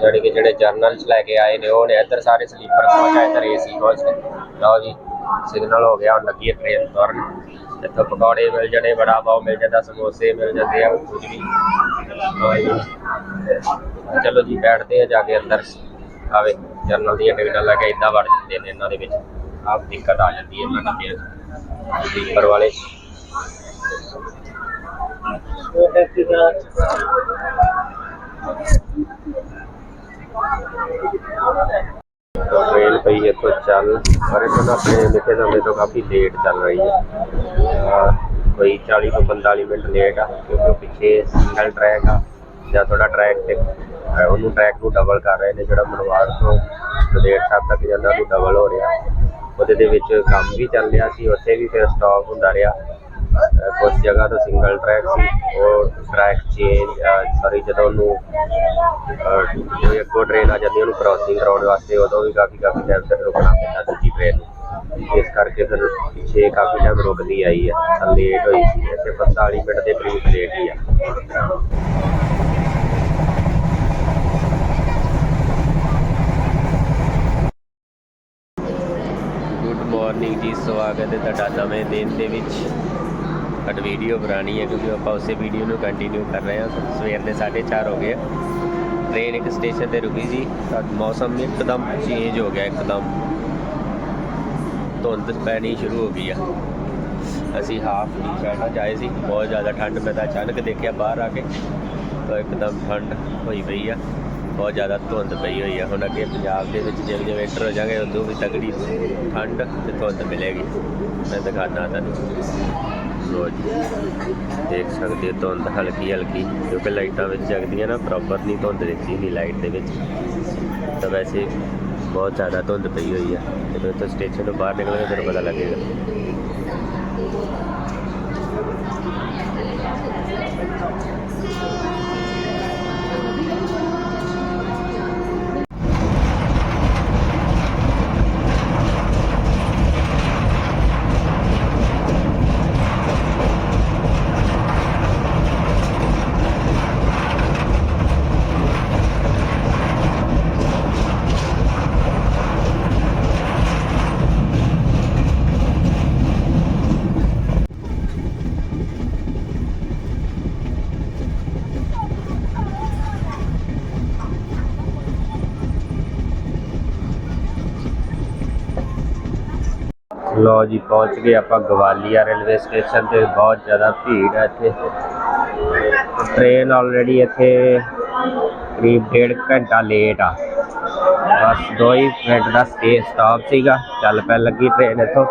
ਜਿਹੜੇ ਕਿ ਜਿਹੜੇ ਜਰਨਲ ਲੈ ਕੇ ਆਏ ਨੇ, ਉਹ ਇੱਧਰ ਸਾਰੇ ਸਲੀਪਰ ਕੋਚ ਇੱਧਰ ਏਸੀ ਕੋਚ ਲਓ ਜੀ ਸਿਗਨਲ ਹੋ ਗਿਆ ਲੱਗੀ ਹੈ ਟ੍ਰੇਨ ਤੁਰਨ। ਇੱਥੋਂ ਪਕੌੜੇ ਮਿਲ ਜਾਣੇ, ਬੜਾ ਪਾਓ ਮਿਲ ਜਾਂਦਾ, ਸਮੋਸੇ ਮਿਲ ਜਾਂਦੇ ਆ, ਕੁਝ ਵੀ। ਚਲੋ ਜੀ, ਬੈਠਦੇ ਆ, ਜਾ ਕੇ ਅੰਦਰ। ਆਵੇ। ਜਰਨਲ ਦੀਆਂ ਟਿਕਟਾਂ ਲੈ ਕੇ ਇਦਾਂ ਵੜ ਜਾਂਦੇ ਨੇ ਇਹਨਾਂ ਦੇ ਵਿੱਚ। ਆਪ ਦਿੱਕਤ ਆ ਜਾਂਦੀ ਹੈ ਇਹਨਾਂ ਡੱਬਿਆਂ 'ਚ ਵਾਲੇ। ਟ੍ਰੇਨ ਪਈ ਇੱਥੋਂ ਚੱਲ। ਪਰ ਇਹ ਤਾਂ ਆਪਣੇ ਲਿਖੇ ਸਮੇਂ ਤੋਂ ਕਾਫੀ ਲੇਟ ਚੱਲ ਰਹੀ ਹੈ। ਅਹ ਕੋਈ 40 ਤੋਂ 45 ਮਿੰਟ ਲੇਟ ਆ, ਕਿਉਂਕਿ ਉਹ ਪਿੱਛੇ ਸਿੰਗਲ ਟਰੈਕ ਆ, ਜਾਂ ਥੋੜਾ ਟਰੈਕ ਉਹਨੂੰ ਟਰੈਕ ਨੂੰ ਡਬਲ ਕਰ ਰਹੇ ਨੇ, ਜਿਹੜਾ ਮਨਵਾੜ ਤੋਂ ਨੰਦੇੜ ਸਾਹਿਬ ਤੱਕ ਜਾਂਦਾ, ਉਹਨੂੰ ਡਬਲ ਹੋ ਰਿਹਾ। ਉਹਦੇ ਦੇ ਵਿੱਚ ਕੰਮ ਵੀ ਚੱਲ ਰਿਹਾ ਸੀ, ਉੱਥੇ ਵੀ ਫਿਰ ਸਟਾਪ ਹੁੰਦਾ ਰਿਹਾ। ਅਹ ਕੁਝ ਜਗ੍ਹਾ ਤੋਂ ਸਿੰਗਲ ਟਰੈਕ ਸੀ, ਉਹ ਟਰੈਕ ਚੇਂਜ ਸੌਰੀ ਜਦੋਂ ਉਹਨੂੰ, ਅਹ ਕੋਈ ਅੱਗੋਂ ਟ੍ਰੇਨ ਆ ਜਾਂਦੀ, ਉਹਨੂੰ ਕ੍ਰਾਸਿੰਗ ਕਰਾਉਣ ਵਾਸਤੇ, ਉਦੋਂ ਵੀ ਕਾਫੀ ਕਾਫੀ ਟਾਈਮ ਤੱਕ ਰੁਕਣਾ ਪੈਂਦਾ ਦੂਜੀ ਟ੍ਰੇਨ ਨੂੰ। ਇਸ ਕਰਕੇ ਫਿਰ ਪਿੱਛੇ ਕਾਫੀ ਟਾਈਮ ਰੁਕਦੀ ਆਈ ਹੈ ਲੇਟ ਹੋਈ ਸੀ। ਇੱਥੇ 45 ਮਿੰਟ ਦੇ ਕਰੀਬ ਲੇਟ ਹੀ ਆ ਗੁੱਡ ਮਾਰਨਿੰਗ ਜੀ, ਸਵਾਗਤ ਹੈ ਤੁਹਾਡਾ ਨਵੇਂ ਦਿਨ ਦੇ ਵਿੱਚ। ਬਟ ਵੀਡੀਓ ਪੁਰਾਣੀ ਹੈ ਕਿਉਂਕਿ ਆਪਾਂ ਉਸੇ ਵੀਡੀਓ ਨੂੰ ਕੰਟੀਨਿਊ ਕਰ ਰਹੇ ਹਾਂ। ਸਵੇਰ ਦੇ 4:30 ਹੋ ਗਏ ਆ। ਟ੍ਰੇਨ ਇੱਕ ਸਟੇਸ਼ਨ ਤੇ ਰੁਕੀ ਸੀ। ਤਾਂ ਮੌਸਮ ਇੱਕਦਮ ਚੇਂਜ ਹੋ ਗਿਆ, ਇੱਕਦਮ। ਧੁੰਦ ਪੈਣੀ ਸ਼ੁਰੂ ਹੋ ਗਈ ਆ। ਅਸੀਂ ਹਾਫ ਟੀ ਸ਼ਰਟਾਂ 'ਚ ਸੀ। ਬਹੁਤ ਜ਼ਿਆਦਾ ਠੰਡ, ਮੈਂ ਤਾਂ ਅਚਾਨਕ ਦੇਖਿਆ ਬਾਹਰ ਆ ਕੇ। ਤਾਂ ਇੱਕਦਮ ਠੰਡ ਹੋਈ ਪਈ ਆ। ਬਹੁਤ ਜ਼ਿਆਦਾ ਧੁੰਦ ਪਈ ਹੋਈ ਆ। ਹੁਣ ਅੱਗੇ ਪੰਜਾਬ ਦੇ ਵਿੱਚ ਜਿਵੇਂ ਜਿਵੇਂ ਇੰਟਰ ਹੋ ਜਾਗੇ ਉਦੋਂ ਵੀ ਤਗੜੀ ਠੰਡ ਤੇ ਧੁੰਦ ਮਿਲੇਗੀ। ਮੈਂ ਦਿਖਾਣਾ ਤੁਹਾਨੂੰ। ਲੋ ਜੀ, ਦੇਖ ਸਕਦੇ ਹੋ ਧੁੰਦ ਹਲਕੀ ਹਲਕੀ, ਕਿਉਂਕਿ ਲਾਈਟਾਂ ਵਿੱਚ ਜਗਦੀਆਂ ਨਾ ਪ੍ਰੋਪਰ ਨਹੀਂ ਧੁੰਦ ਦਿੱਤੀ ਨਹੀਂ ਲਾਈਟ ਦੇ ਵਿੱਚ। ਤਾਂ ਵੈਸੇ ਬਹੁਤ ਜ਼ਿਆਦਾ ਧੁੰਦ ਪਈ ਹੋਈ ਆ। ਜਦੋਂ ਇੱਥੇ ਸਟੇਸ਼ਨ ਤੋਂ ਬਾਹਰ ਨਿਕਲਾਂਗੇ, ਫਿਰ ਪਤਾ ਲੱਗੇਗਾ। ਲੋ ਜੀ ਪਹੁੰਚ ਗਏ ਆਪਾਂ ਗਵਾਲੀਆ ਰੇਲਵੇ ਸਟੇਸ਼ਨ ਤੇ ਬਹੁਤ ਜ਼ਿਆਦਾ ਭੀੜ ਹੈ ਇੱਥੇ। ਟ੍ਰੇਨ ਆਲਰੇਡੀ ਇੱਥੇ ਕਰੀਬ ਡੇਢ ਘੰਟਾ ਲੇਟ ਆ। ਬਸ ਦੋ ਹੀ ਮਿੰਟ ਦਾ ਸਟੇ ਸਟਾਪ ਸੀਗਾ ਚੱਲ ਪੈ ਲੱਗੀ ਟ੍ਰੇਨ ਇੱਥੋਂ।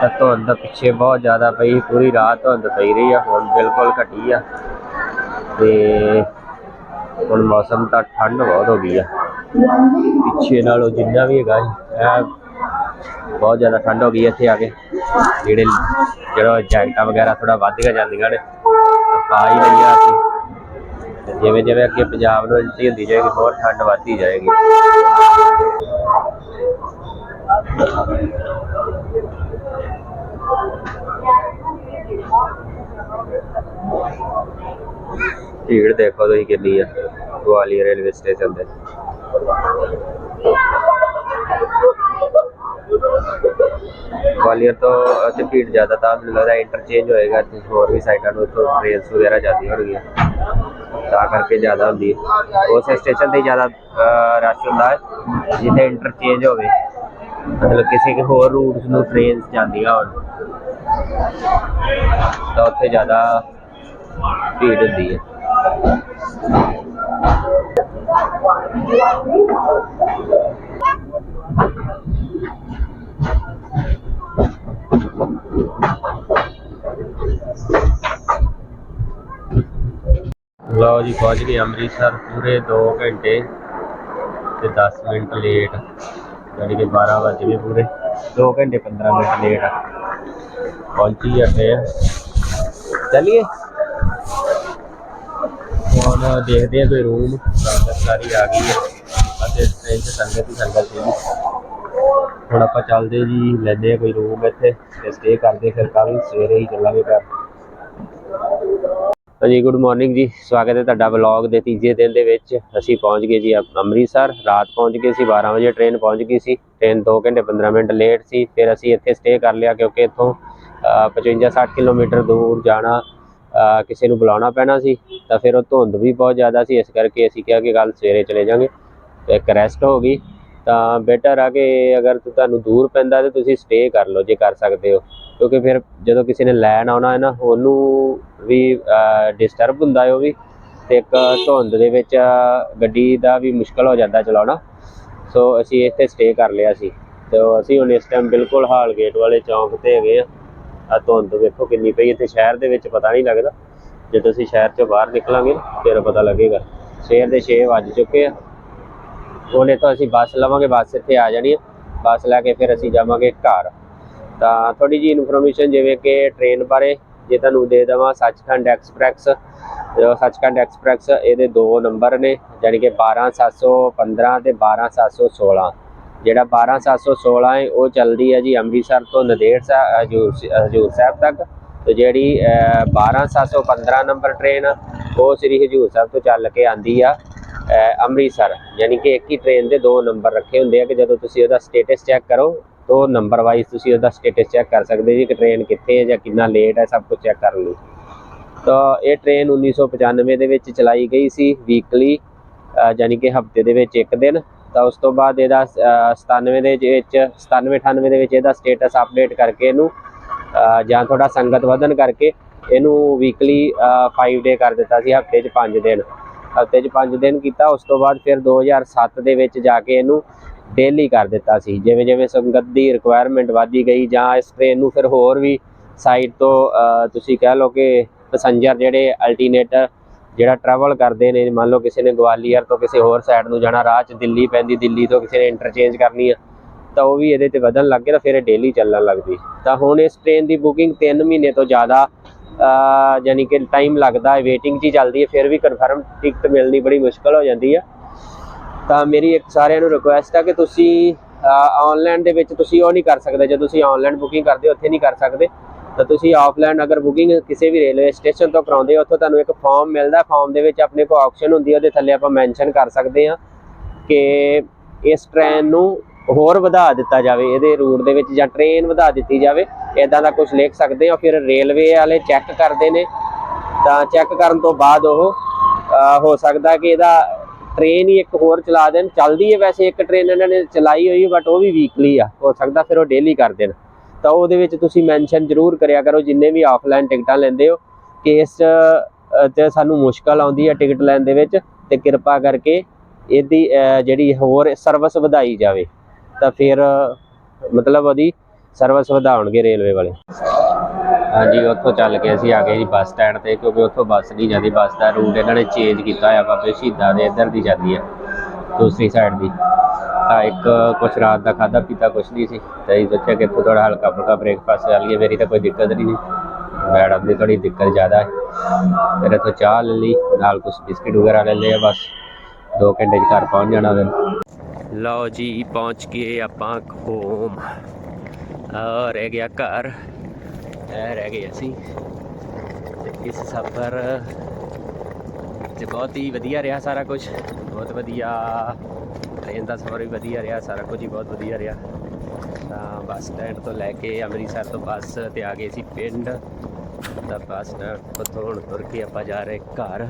ਤਾਂ ਧੁੰਦ ਪਿੱਛੇ ਬਹੁਤ ਜ਼ਿਆਦਾ ਪਈ ਪੂਰੀ ਰਾਤ ਧੁੰਦ ਪਈ ਰਹੀ ਆ ਹੁਣ ਬਿਲਕੁਲ ਘਟੀ ਆ। ਤੇ ਹੁਣ ਮੌਸਮ ਤਾਂ ਠੰਡ ਬਹੁਤ ਹੋ ਗਈ ਆ। ਪਿੱਛੇ ਨਾਲੋਂ ਜਿੰਨਾ ਵੀ ਹੈਗਾ ਸੀ, ਇਹ ਬਹੁਤ ਜ਼ਿਆਦਾ ਠੰਡ ਹੋ ਗਈ ਹੈ ਇੱਥੇ ਆ ਕੇ ਜਿਹੜੇ ਜਿਹੜਾ ਜੈਕਟਾਂ ਵਗੈਰਾ ਥੋੜਾ ਵੱਧ ਗਿਆ ਜਾਂਦੀਆਂ ਨੇ ਤਾਂ ਪਾ ਹੀ ਲਈਆਂ ਅਸੀਂ ਤੇ ਜਿਵੇਂ ਜਿਵੇਂ ਅੱਗੇ ਪੰਜਾਬ ਨੂੰ ਐਂਟਰੀ ਹੁੰਦੀ ਜਾਏਗੀ ਹੋਰ ਠੰਡ ਵੱਧਦੀ ਜਾਏਗੀ ਭੀੜ ਦੇਖੋ ਤੁਸੀਂ ਕਿੰਨੀ ਆ ਗਵਾਲੀਅਰ ਰੇਲਵੇ ਸਟੇਸ਼ਨ ਤੇ ਗਵਾਲੀਅਰ ਤੋਂ ਅਤੇ ਭੀੜ ਜ਼ਿਆਦਾ ਤਾਂ ਮੈਨੂੰ ਲੱਗਦਾ ਇੰਟਰਚੇਂਜ ਹੋਏਗਾ, ਤੇ ਹੋਰ ਵੀ ਸਾਈਡਾਂ ਨੂੰ ਇੱਥੋਂ ਟ੍ਰੇਨਸ ਵਗੈਰਾ ਜਾਂਦੀਆਂ ਹੋਣਗੀਆਂ। ਤਾਂ ਕਰਕੇ ਜ਼ਿਆਦਾ ਹੁੰਦੀ ਹੈ। ਉਸ ਸਟੇਸ਼ਨ ਤੇ ਜ਼ਿਆਦਾ ਰਸ਼ ਹੁੰਦਾ ਹੈ, ਜਿੱਥੇ ਇੰਟਰਚੇਂਜ ਹੋਵੇ। ਮਤਲਬ ਕਿਸੇ ਕੇ ਹੋਰ ਰੂਟਸ ਨੂੰ ਟ੍ਰੇਨਸ ਜਾਂਦੀਆਂ ਹੋਣ। ਤਾਂ ਉੱਥੇ ਜ਼ਿਆਦਾ ਭੀੜ ਹੁੰਦੀ ਹੈ। ਲਓ ਜੀ, ਪਹੁੰਚ ਗਏ ਅੰਮ੍ਰਿਤਸਰ, ਪੂਰੇ 2 ਘੰਟੇ ਤੇ 10 ਮਿੰਟ ਲੇਟ ਯਾਨੀ ਕਿ 12 ਵਜੇ ਗਏ ਪੂਰੇ। 2 ਘੰਟੇ 15 ਮਿੰਟ ਲੇਟ ਆ। ਪਹੁੰਚੀ ਆ ਟ੍ਰੇਨ ਚਲਿਏ? ਹੁਣ ਦੇਖਦੇ ਆ ਕੋਈ ਰੂਮ ਸੰਗਤ ਸਾਰੀ ਆ ਗਈ ਹੈ ਅਤੇ ਟ੍ਰੇਨ 'ਚ ਸੰਗਤ ਹੀ ਸੰਗਤ ਸੀ ਹੁਣ ਆਪਾਂ ਚੱਲਦੇ ਜੀ, ਲੈਂਦੇ ਆ ਕੋਈ ਰੂਮ ਇੱਥੇ ਤੇ ਸਟੇ ਕਰਦੇ ਫਿਰ ਕੱਲ ਸਵੇਰੇ ਹੀ ਚੱਲਾਂਗੇ ਘਰ। ਹਾਂਜੀ ਗੁੱਡ ਮਾਰਨਿੰਗ ਜੀ। ਸਵਾਗਤ ਹੈ ਤੁਹਾਡਾ ਵਲੌਗ ਦੇ ਤੀਜੇ ਦਿਨ ਦੇ ਵਿੱਚ। ਅਸੀਂ ਪਹੁੰਚ ਗਏ ਜੀ ਅ- ਅੰਮ੍ਰਿਤਸਰ। ਰਾਤ ਪਹੁੰਚ ਗਏ ਸੀ 12 ਵਜੇ ਟ੍ਰੇਨ ਪਹੁੰਚ ਗਈ ਸੀ। ਟ੍ਰੇਨ 2 ਘੰਟੇ 15 ਮਿੰਟ ਲੇਟ ਸੀ। ਫਿਰ ਅਸੀਂ ਇੱਥੇ ਸਟੇ ਕਰ ਲਿਆ ਕਿਉਂਕਿ ਇੱਥੋਂ 55-60 ਕਿਲੋਮੀਟਰ ਦੂਰ ਜਾਣਾ ਕਿਸੇ ਨੂੰ ਬੁਲਾਉਣਾ ਪੈਣਾ ਸੀ। ਤਾਂ ਫਿਰ ਉਹ ਧੁੰਦ ਵੀ ਬਹੁਤ ਜ਼ਿਆਦਾ ਸੀ। ਇਸ ਕਰਕੇ ਅਸੀਂ ਕਿਹਾ ਕਿ ਕੱਲ ਸਵੇਰੇ ਚਲੇ ਜਾਾਂਗੇ ਇੱਕ ਰੈਸਟ ਹੋ ਗਈ। ਤਾਂ ਬੈਟਰ ਆ ਕਿ ਅਗਰ ਤੁਹਾਨੂੰ ਦੂਰ ਪੈਂਦਾ ਤੇ ਤੁਸੀਂ ਸਟੇ ਕਰ ਲਓ, ਜੇ ਕਰ ਸਕਦੇ ਹੋ। ਕਿਉਂਕਿ ਫਿਰ ਜਦੋਂ ਕਿਸੇ ਨੇ ਲੈਣ ਆਉਣਾ ਹੈ ਨਾ, ਉਹਨੂੰ ਵੀ ਡਿਸਟਰਬ ਹੁੰਦਾ ਹੈ ਉਹ ਵੀ। ਤੇ ਇੱਕ ਧੁੰਦ ਦੇ ਵਿੱਚ ਗੱਡੀ ਦਾ ਵੀ ਮੁਸ਼ਕਲ ਹੋ ਜਾਂਦਾ ਚਲਾਉਣਾ। ਸੋ ਅਸੀਂ ਇੱਥੇ ਸਟੇ ਕਰ ਲਿਆ ਸੀ। ਤੇ ਅਸੀਂ ਹੁਣ ਇਸ ਟਾਈਮ ਬਿਲਕੁਲ ਹਾਲ ਗੇਟ ਵਾਲੇ ਚੌਂਕ ਤੇ ਹੈਗੇ ਆ ਆ ਧੁੰਦ ਵੇਖੋ ਕਿੰਨੀ ਪਈ, ਇੱਥੇ ਸ਼ਹਿਰ ਦੇ ਵਿੱਚ ਪਤਾ ਨਹੀਂ ਲੱਗਦਾ। ਜਦੋਂ ਅਸੀਂ ਸ਼ਹਿਰ ਚੋਂ ਬਾਹਰ ਨਿਕਲਾਂਗੇ, ਫਿਰ ਪਤਾ ਲੱਗੇਗਾ। ਸਵੇਰ ਦੇ 6 ਵੱਜ ਚੁੱਕੇ ਆ। ਉਹਨੇ ਤਾਂ ਅਸੀਂ ਬੱਸ ਲਵਾਂਗੇ ਬੱਸ ਇੱਥੇ ਆ ਜਾਣੀ ਹੈ। ਬੱਸ ਲੈ ਕੇ ਫਿਰ ਅਸੀਂ ਜਾਵਾਂਗੇ ਘਰ। ਤਾਂ ਥੋੜੀ ਜੀ ਇਨਫੋਰਮੇਸ਼ਨ ਜਿਵੇਂ ਕਿ ਟ੍ਰੇਨ ਬਾਰੇ ਜੇ ਤੁਹਾਨੂੰ ਦੇ ਦੇਵਾਂ ਸੱਚਖੰਡ ਐਕਸਪ੍ਰੈਸ ਸੱਚਖੰਡ ਐਕਸਪ੍ਰੈਸ ਇਹਦੇ ਦੋ ਨੰਬਰ ਨੇ ਯਾਨੀ ਕਿ 12715 ਤੇ 12716 ਜਿਹੜਾ 12716 ਹੈ ਉਹ ਚੱਲਦੀ ਹੈ ਜੀ ਅੰਮ੍ਰਿਤਸਰ ਤੋਂ ਨੰਦੇੜ ਸਾਹਿਬ ਹਜੂਰ ਹਜੂਰ ਸਾਹਿਬ ਤੱਕ। ਤੇ ਜਿਹੜੀ ਅਹ, 12715 ਨੰਬਰ ਟ੍ਰੇਨ ਉਹ ਸ੍ਰੀ ਹਜੂਰ ਸਾਹਿਬ ਤੋਂ ਚੱਲ ਕੇ ਆਂਦੀ ਆ। ਅੰਮ੍ਰਿਤਸਰ ਯਾਨੀ ਕਿ ਇੱਕ ਹੀ ਟ੍ਰੇਨ ਦੇ ਦੋ ਨੰਬਰ ਰੱਖੇ ਹੁੰਦੇ ਆ ਕਿ ਜਦੋਂ ਤੁਸੀਂ ਉਹਦਾ ਸਟੇਟਸ ਚੈੱਕ ਕਰੋ ਤੋਂ ਨੰਬਰ ਵਾਈਜ਼ ਤੁਸੀਂ ਉਹਦਾ ਸਟੇਟਸ ਚੈੱਕ ਕਰ ਸਕਦੇ ਜੀ ਕਿ ਟ੍ਰੇਨ ਕਿੱਥੇ ਹੈ ਜਾਂ ਕਿੰਨਾ ਲੇਟ ਹੈ ਸਭ ਕੁਝ ਚੈੱਕ ਕਰ ਲਓ। ਤਾਂ ਇਹ ਟ੍ਰੇਨ 1995 ਦੇ ਵਿੱਚ ਚਲਾਈ ਗਈ ਸੀ ਵੀਕਲੀ ਯਾਨੀ ਕਿ ਹਫ਼ਤੇ ਦੇ ਵਿੱਚ ਇੱਕ ਦਿਨ। ਤਾਂ ਉਸ ਤੋਂ ਬਾਅਦ ਇਹਦਾ ਅ, 97 ਦੇ ਵਿੱਚ 97 98 ਦੇ ਵਿੱਚ ਇਹਦਾ ਸਟੇਟਸ ਅਪਡੇਟ ਕਰਕੇ ਇਹਨੂੰ ਜਾਂ ਥੋੜਾ ਸੰਗਤ ਵਧਣ ਕਰਕੇ ਇਹਨੂੰ ਵੀਕਲੀ 5 ਡੇ ਕਰ ਦਿੱਤਾ ਸੀ ਹਫ਼ਤੇ 'ਚ 5 ਦਿਨ। ਹਫ਼ਤੇ 'ਚ 5 ਦਿਨ ਕੀਤਾ, ਉਸ ਤੋਂ ਬਾਅਦ ਫਿਰ 2007 ਦੇ ਵਿੱਚ ਜਾ ਕੇ ਇਹਨੂੰ ਡੇਲੀ ਕਰ ਦਿੱਤਾ ਸੀ। ਜਿਵੇਂ ਜਿਵੇਂ ਸੰਗਤ ਦੀ ਰਿਕੁਆਇਰਮੈਂਟ ਵਧਦੀ ਗਈ ਜਾਂ ਇਸ ਟ੍ਰੇਨ ਨੂੰ ਫਿਰ ਹੋਰ ਵੀ ਸਾਈਡ ਤੋਂ ਤੁਸੀਂ ਕਹਿ ਲਓ ਕਿ ਪੈਸੰਜਰ ਜਿਹੜੇ ਅਲਟਰਨੇਟਰ ਜਿਹੜਾ ਟਰੈਵਲ ਕਰਦੇ ਨੇ, ਮੰਨ ਲਓ ਕਿਸੇ ਨੇ ਗਵਾਲੀਅਰ ਤੋਂ ਕਿਸੇ ਹੋਰ ਸਾਈਡ ਨੂੰ ਜਾਣਾ, ਰਾਹ 'ਚ ਦਿੱਲੀ ਪੈਂਦੀ, ਦਿੱਲੀ ਤੋਂ ਕਿਸੇ ਨੇ ਇੰਟਰਚੇਂਜ ਕਰਨੀ ਆ, ਤਾਂ ਉਹ ਵੀ ਇਹਦੇ ਤੇ ਵਧਣ ਲੱਗ ਗਏ ਤਾਂ ਫਿਰ ਇਹ ਡੇਲੀ ਚੱਲਣ ਲੱਗਦੀ ਤਾਂ ਹੁਣ ਇਸ ਟ੍ਰੇਨ ਦੀ ਬੁਕਿੰਗ 3 ਮਹੀਨੇ ਤੋਂ ਜ਼ਿਆਦਾ ਯਾਨੀ ਕਿ ਟਾਈਮ ਲੱਗਦਾ ਹੈ ਵੇਟਿੰਗ 'ਚ ਹੀ ਚੱਲਦੀ ਹੈ, ਫਿਰ ਵੀ ਕਨਫਰਮ ਟਿਕਟ ਮਿਲਣੀ ਬੜੀ ਮੁਸ਼ਕਲ ਹੋ ਜਾਂਦੀ ਆ ਤਾਂ ਮੇਰੀ ਇੱਕ ਸਾਰਿਆਂ ਨੂੰ ਰਿਕੁਐਸਟ ਆ ਕਿ ਤੁਸੀਂ ਆਨਲਾਈਨ ਦੇ ਵਿੱਚ ਤੁਸੀਂ ਉਹ ਨਹੀਂ ਕਰ ਸਕਦੇ, ਜੇ ਤੁਸੀਂ ਆਨਲਾਈਨ ਬੁਕਿੰਗ ਕਰਦੇ ਹੋ, ਉੱਥੇ ਨਹੀਂ ਕਰ ਸਕਦੇ। ਤਾਂ ਤੁਸੀਂ ਆਫਲਾਈਨ ਅਗਰ ਬੁਕਿੰਗ ਕਿਸੇ ਵੀ ਰੇਲਵੇ ਸਟੇਸ਼ਨ ਤੋਂ ਕਰਾਉਂਦੇ ਹੋ, ਉੱਥੋਂ ਤੁਹਾਨੂੰ ਇੱਕ ਫਾਰਮ ਮਿਲਦਾ ਫਾਰਮ ਦੇ ਵਿੱਚ ਆਪਣੇ ਕੋਲ ਆਪਸ਼ਨ ਹੁੰਦੀ ਹੈ, ਉਹਦੇ ਥੱਲੇ ਆਪਾਂ ਮੈਂਸ਼ਨ ਕਰ ਸਕਦੇ ਹਾਂ ਕਿ ਇਸ ਟ੍ਰੇਨ ਨੂੰ ਹੋਰ ਵਧਾ ਦਿੱਤਾ ਜਾਵੇ ਇਹਦੇ ਰੂਟ ਦੇ ਵਿੱਚ ਜਾਂ ਟ੍ਰੇਨ ਵਧਾ ਦਿੱਤੀ ਜਾਵੇ ਇਦਾਂ ਦਾ ਕੁਝ ਲਿਖ ਸਕਦੇ ਹੋ। ਫਿਰ ਰੇਲਵੇ ਵਾਲੇ ਚੈੱਕ ਕਰਦੇ ਨੇ। ਤਾਂ ਚੈੱਕ ਕਰਨ ਤੋਂ ਬਾਅਦ ਉਹ ਹੋ ਸਕਦਾ ਕਿ ਇਹਦਾ ਟ੍ਰੇਨ ਹੀ ਇੱਕ ਹੋਰ ਚਲਾ ਦੇਣ। ਚੱਲਦੀ ਹੈ ਵੈਸੇ ਇੱਕ ਟ੍ਰੇਨ ਇਹਨਾਂ ਨੇ ਚਲਾਈ ਹੋਈ ਬਟ ਉਹ ਵੀ ਵੀਕਲੀ ਆ। ਹੋ ਸਕਦਾ ਫਿਰ ਉਹ ਡੇਲੀ ਕਰ ਦੇਣ। ਤਾਂ ਉਹਦੇ ਵਿੱਚ ਤੁਸੀਂ ਮੈਂਸ਼ਨ ਜ਼ਰੂਰ ਕਰਿਆ ਕਰੋ ਜਿੰਨੇ ਵੀ ਆਫਲਾਈਨ ਟਿਕਟਾਂ ਲੈਂਦੇ ਹੋ ਕਿ ਇਸ ਅਹ, ਤੇ ਸਾਨੂੰ ਮੁਸ਼ਕਲ ਆਉਂਦੀ ਹੈ ਟਿਕਟ ਲੈਣ ਦੇ ਵਿੱਚ। ਤੇ ਕਿਰਪਾ ਕਰਕੇ ਇਹਦੀ ਜਿਹੜੀ ਹੋਰ ਸਰਵਿਸ ਵਧਾਈ ਜਾਵੇ। ਤਾਂ ਫਿਰ, ਮਤਲਬ ਉਹਦੀ ਸਰਵਿਸ ਵਧਾਉਣਗੇ ਰੇਲਵੇ ਵਾਲੇ। ਹਾਂਜੀ, ਉੱਥੋਂ ਚੱਲ ਕੇ ਅਸੀਂ ਆ ਗਏ ਜੀ ਬੱਸ ਸਟੈਂਡ ਤੇ, ਕਿਉਂਕਿ ਉੱਥੋਂ ਬੱਸ ਨਹੀਂ ਜਾਂਦੀ, ਬੱਸ ਦਾ ਰੂਟ ਇਹਨਾਂ ਨੇ ਚੇਂਜ ਕੀਤਾ ਹੋਇਆ ਬਾਬੇ ਸ਼ਹੀਦਾਂ ਦੇ ਇੱਧਰ ਦੀ ਜਾਂਦੀ ਹੈ ਦੂਸਰੀ ਸਾਈਡ ਦੀ। ਤਾਂ ਇੱਕ ਕੁਛ ਰਾਤ ਦਾ ਖਾਦਾ ਪੀਤਾ ਕੁਛ ਨਹੀਂ ਸੀ, ਤਾਂ ਅਸੀਂ ਸੋਚਿਆ ਕਿ ਇੱਥੋਂ ਥੋੜਾ ਹਲਕਾ ਫੁਲਕਾ ਬ੍ਰੇਕਫਾਸਟ ਕਰ ਲਈਏ, ਮੇਰੀ ਤਾਂ ਕੋਈ ਦਿੱਕਤ ਨਹੀਂ ਸੀ। ਮੈਡਮ ਦੀ ਥੋੜੀ ਦਿੱਕਤ ਜ਼ਿਆਦਾ ਹੈ ਫਿਰ ਇੱਥੋਂ ਚਾਹ ਲੈ ਲਈ, ਨਾਲ ਕੁਛ ਬਿਸਕਿਟ ਵਗੈਰਾ ਲੈ ਲਿਆ ਬਸ। 2 ਘੰਟੇ 'ਚ ਘਰ ਪਹੁੰਚ ਜਾਣਾ ਫਿਰ। ਲਓ ਜੀ, ਪਹੁੰਚ ਗਏ ਆਪਾਂ ਹੋਮ ਆ, ਰਹਿ ਗਿਆ ਘਰ। ਇਹ ਰਹਿ ਗਏ ਅਸੀਂ। ਤੇ ਇਸ ਸਫ਼ਰ ਤੇ ਬਹੁਤ ਹੀ ਵਧੀਆ ਰਿਹਾ ਸਾਰਾ ਕੁਝ। ਬਹੁਤ ਵਧੀਆ। ਟ੍ਰੇਨ ਦਾ ਸਫ਼ਰ ਵੀ ਵਧੀਆ ਰਿਹਾ, ਸਾਰਾ ਕੁਝ ਹੀ ਬਹੁਤ ਵਧੀਆ ਰਿਹਾ। ਤਾਂ ਬੱਸ ਸਟੈਂਡ ਤੋਂ ਲੈ ਕੇ ਅੰਮ੍ਰਿਤਸਰ ਤੋਂ ਬੱਸ ਤੇ ਆ ਗਏ ਸੀ ਪਿੰਡ। ਤਾਂ ਬੱਸ ਸਟੈਂਡ ਤੋਂ ਹੁਣ ਤੁਰ ਕੇ ਆਪਾਂ ਜਾ ਰਹੇ ਘਰ।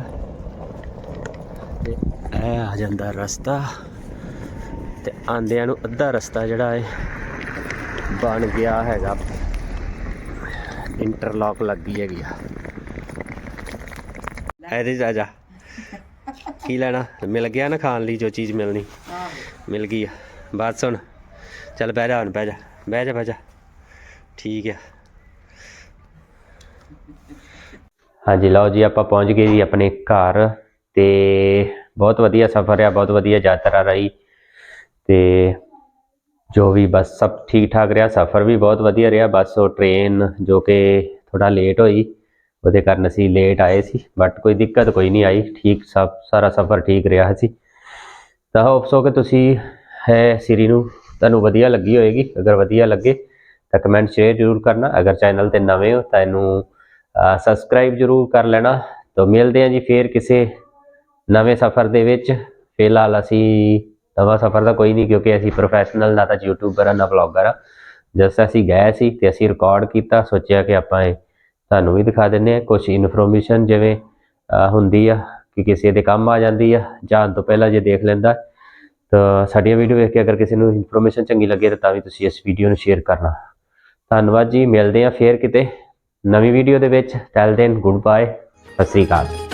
ਤੇ ਇਹ ਆ ਜਾਂਦਾ ਰਸਤਾ। ਤੇ ਆਂਦਿਆਂ ਨੂੰ ਅੱਧਾ ਰਸਤਾ ਜਿਹੜਾ ਹੈ ਬਣ ਗਿਆ ਹੈਗਾ। ਇੰਟਰਲੌਕ ਲੱਗੀ ਹੈਗੀ ਆ। ਇਹਦੇ ਜਾ ਜਾ। ਕੀ ਲੈਣਾ? ਮਿਲ ਗਿਆ ਨਾ ਖਾਣ ਲਈ ਜੋ ਚੀਜ਼ ਮਿਲਣੀ। ਮਿਲ ਗਈ ਆ। ਬਾਤ ਸੁਣ। ਚੱਲ ਬਹਿ ਜਾ ਹੁਣ, ਬਹਿ ਜਾ। ਬਹਿ ਜਾ ਬਹਿ ਜਾ। ਠੀਕ ਆ। ਹਾਂਜੀ, ਲਓ ਜੀ, ਆਪਾਂ ਪਹੁੰਚ ਗਏ ਜੀ ਆਪਣੇ ਘਰ ਤੇ ਬਹੁਤ ਵਧੀਆ ਸਫ਼ਰ ਆ, ਬਹੁਤ ਵਧੀਆ ਯਾਤਰਾ ਰਹੀ। ਤੇ ਜੋ ਵੀ ਬਸ ਸਭ ਠੀਕ ਠਾਕ ਰਿਹਾ, ਸਫ਼ਰ ਵੀ ਬਹੁਤ ਵਧੀਆ ਰਿਹਾ, ਬਸ ਉਹ ਟ੍ਰੇਨ ਜੋ ਕਿ ਥੋੜਾ ਲੇਟ ਹੋਈ, ਉਹਦੇ ਕਾਰਨ ਅਸੀਂ ਲੇਟ ਆਏ ਸੀ ਬਟ ਕੋਈ ਦਿੱਕਤ ਕੋਈ ਨਹੀਂ ਆਈ, ਠੀਕ ਸਭ, ਸਾਰਾ ਸਫ਼ਰ ਠੀਕ ਰਿਹਾ ਸੀ। ਤਾਂ ਹੋਪ ਸੋ ਕਿ ਤੁਸੀਂ, ਹੈ ਸਿਰੀ ਨੂੰ, ਤੁਹਾਨੂੰ ਵਧੀਆ ਲੱਗੀ ਹੋਏਗੀ, ਅਗਰ ਵਧੀਆ ਲੱਗੇ, ਤਾਂ ਕਮੈਂਟ ਸ਼ੇਅਰ ਜ਼ਰੂਰ ਕਰਨਾ, ਅਗਰ ਚੈਨਲ ਤੇ ਨਵੇਂ ਹੋ, ਤਾਂ ਇਹਨੂੰ ਸਬਸਕ੍ਰਾਈਬ ਜ਼ਰੂਰ ਕਰ ਲੈਣਾ। ਤਾਂ ਮਿਲਦੇ ਹਾਂ ਜੀ ਫੇਰ ਕਿਸੇ ਨਵੇਂ ਸਫ਼ਰ ਦੇ ਵਿੱਚ। ਫਿਲਹਾਲ ਅਸੀਂ ਨਵਾਂ ਸਫ਼ਰ ਦਾ ਕੋਈ ਨਹੀਂ, ਕਿਉਂਕਿ ਅਸੀਂ ਪ੍ਰੋਫੈਸ਼ਨਲ ਨਾ ਤਾਂ ਯੂਟਿਊਬਰ ਆ, ਨਾ ਵਲੌਗਰ ਆ। ਜਸ ਅਸੀਂ ਗਏ ਸੀ ਤੇ ਅਸੀਂ ਰਿਕਾਰਡ ਕੀਤਾ, ਸੋਚਿਆ ਕਿ ਆਪਾਂ ਇਹ ਤੁਹਾਨੂੰ ਵੀ ਦਿਖਾ ਦਿੰਨੇ ਆ ਕੁਝ ਇਨਫੋਰਮੇਸ਼ਨ ਜਿਵੇਂ ਹੁੰਦੀ ਆ ਕਿ ਕਿਸੇ ਦੇ ਕੰਮ ਆ ਜਾਂਦੀ ਆ, ਜਾਣ ਤੋਂ ਪਹਿਲਾਂ ਜੇ ਦੇਖ ਲੈਂਦਾ। ਤਾਂ ਸਾਡੀਆਂ ਵੀਡੀਓ ਵੇਖ ਕੇ ਅਗਰ ਕਿਸੇ ਨੂੰ ਇਨਫੋਰਮੇਸ਼ਨ ਚੰਗੀ ਲੱਗੇ ਤਾਂ ਤਾਂ ਵੀ ਤੁਸੀਂ ਇਸ ਵੀਡੀਓ ਨੂੰ ਸ਼ੇਅਰ ਕਰਨਾ। ਧੰਨਵਾਦ ਜੀ, ਮਿਲਦੇ ਆ ਫੇਰ ਕਿਤੇ ਨਵੀਂ ਵੀਡੀਓ ਦੇ ਵਿੱਚ। ਟੈਲ ਦੇਨ ਗੁੱਡ ਬਾਏ ਸਤਿ ਸ੍ਰੀ ਅਕਾਲ।